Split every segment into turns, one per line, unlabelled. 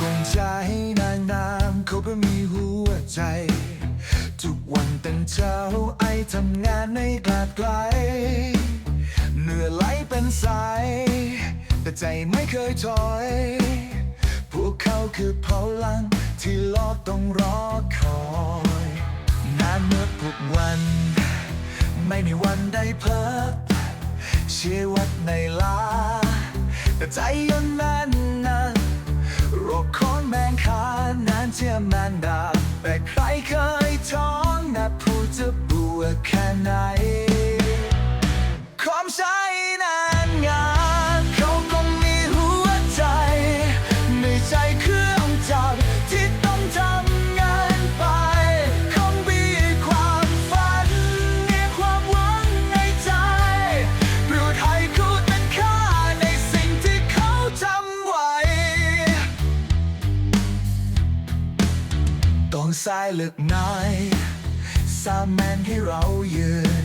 กงใจนางนามเขาเพื่อมีหัวใจ ทุกวันตั้งเช้าไอทำงานในกลาดไกลเหนื่อยไหลเป็นสาย แต่ใจไม่เคยถอย พวกเขาคือพลังที่โลกต้องรอคอยนานเมื่อทุกวัน ไม่มีวันได้เพิกชีวิตในลา แต่ใจยังน่น มงคานั้นเชื่อแมนดาแต่ใครเคยท้องนะผู้จะบวชแค่ไหน สายเลึกน้อยสามแมนให้เรายืน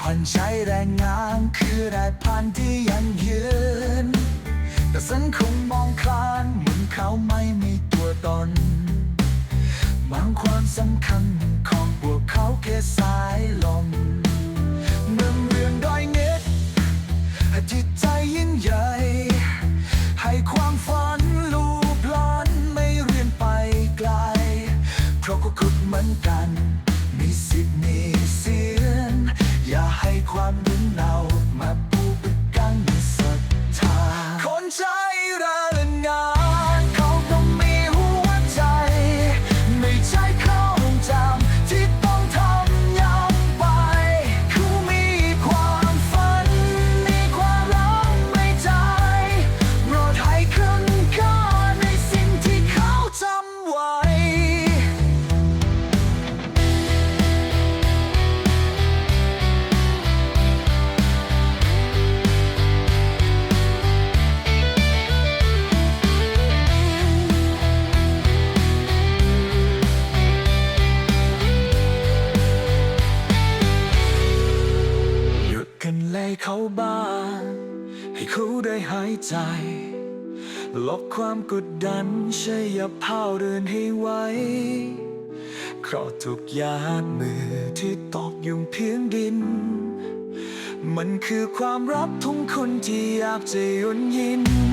ผ่อนใช้แรงงานคือได้พันที่ยังยืน แต่สังคมมองคลานเหมือนเขาไม่มีตัวตนบางความสำคัญ เราก็คุดเหมือนกัน มีสิทธิ์มีเสียนอย่าให้ความรุนเนา เลยเขาบ้าง ให้เขาได้หายใจ ลบความกดดันใช่อย่าเผาเดินให้ไวเพราะทุกหยาดมือที่ตกอยู่เพียงดิน มันคือความรับทุกคนที่อยากจะยุนยิน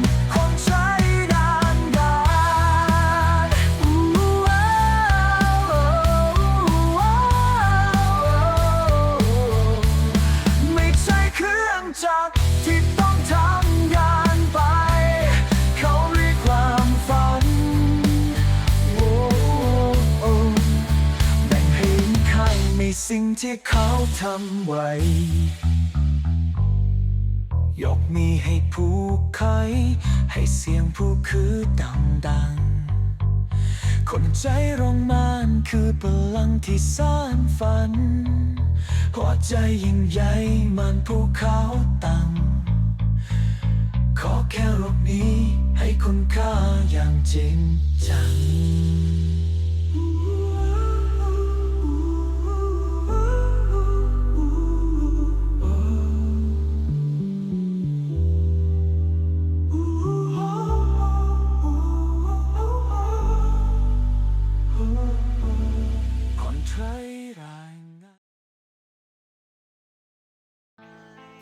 สิ่งที่เขาทำไว้ ยกมีให้ผู้ใครให้เสียงผู้คือดังดังๆคนใจร้องมานคือพลังที่สร้างฝัน หัวใจยิ่งใหญ่มันภูเขาตั้งขอแค่รบนี้ให้คุณค่าอย่างจริงจัง